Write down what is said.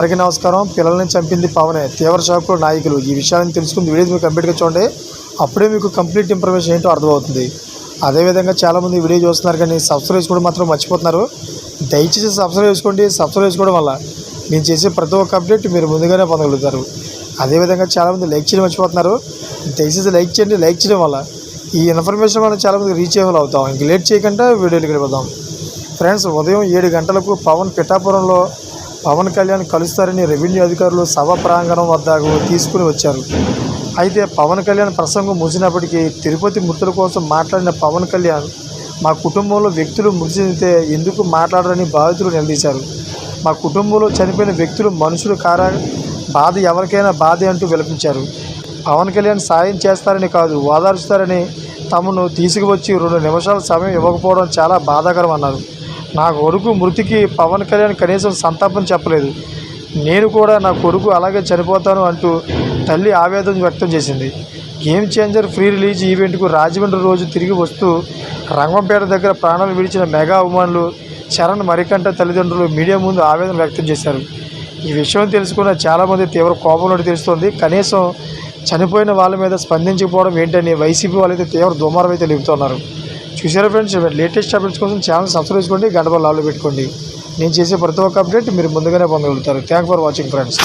అందరికీ నమస్కారం. పిల్లల్ని చంపింది పవనే. తీవ్ర షాక్లో నాయకులు. ఈ విషయాన్ని తెలుసుకుని వీడియో మీకు కంప్లీట్గా చూడండి. అప్పుడే మీకు కంప్లీట్ ఇన్ఫర్మేషన్ ఏంటో అర్థమవుతుంది. అదేవిధంగా చాలామంది వీడియో చూస్తున్నారు కానీ సబ్స్క్రైబ్ చేసుకోవడం మాత్రం మర్చిపోతున్నారు. దయచేసి సబ్స్క్రైబ్ చేసుకోండి. సబ్స్క్రైబ్ చేసుకోవడం వల్ల నేను చేసే ప్రతి ఒక్క అప్డేట్ మీరు ముందుగానే పొందగలుగుతారు. అదేవిధంగా చాలామంది లైక్ చేయడం మర్చిపోతున్నారు. దయచేసి లైక్ చేయండి. లైక్ చేయడం వల్ల ఈ ఇన్ఫర్మేషన్ మనం చాలామంది రీచ్ అయ్యేవాళ్ళు అవుతాం. ఇంక లేట్ చేయకుండా వీడియోలు వెళ్ళిపోదాం. ఫ్రెండ్స్ ఉదయం ఏడు గంటలకు పవన్ పిఠాపురంలో పవన్ కళ్యాణ్ కలుస్తారని రెవెన్యూ అధికారులు సభ ప్రాంగణం వద్దకు తీసుకుని వచ్చారు. అయితే పవన్ కళ్యాణ్ ప్రసంగం ముగిసినప్పటికీ తిరుపతి మృతుల కోసం మాట్లాడిన పవన్ కళ్యాణ్ మా కుటుంబంలో వ్యక్తులు మృతి చెందితే ఎందుకు మాట్లాడరని బాధితులు నిలదీశారు. మా కుటుంబంలో చనిపోయిన వ్యక్తులు మనుషులు కారా బాధ ఎవరికైనా బాధే అంటూ విలపించారు. పవన్ కళ్యాణ్ సాయం చేస్తారని కాదు ఓదార్చుతారని తమను తీసుకువచ్చి రెండు నిమిషాల సమయం ఇవ్వకపోవడం చాలా బాధాకరం అన్నారు నా కొడుకు మృతికి పవన్ కళ్యాణ్ కనీసం సంతాపం చెప్పలేదు. నేను కూడా నా కొడుకు అలాగే చనిపోతాను అంటూ తల్లి ఆవేదన వ్యక్తం చేసింది. గేమ్ చేంజర్ ఫ్రీ రిలీజ్ ఈవెంట్కు రాజమండ్రి రోజు తిరిగి వస్తూ రంగంపేట దగ్గర ప్రాణాలు విడిచిన మెగా అభిమానులు చరణ్ మరికంట తల్లిదండ్రులు మీడియా ముందు ఆవేదన వ్యక్తం చేశారు. ఈ విషయం తెలుసుకున్న చాలామంది తీవ్ర కోపంలో తెలుస్తోంది. కనీసం చనిపోయిన వాళ్ళ మీద స్పందించకపోవడం ఏంటని వైసీపీ వాళ్ళైతే తీవ్ర దుమారం అయితే చూసారా ఫ్రెండ్స్ లేటెస్ట్ అప్డేట్స్ కోసం ఛానల్ సబ్స్క్రైబ్ చేసుకోండి గడప లాలో పెట్టుకోండి. నేను చేసే ప్రతి ఒక్క అప్డేట్ మీరు ముందుగానే పొందగలుగుతారు. Thank for watching friends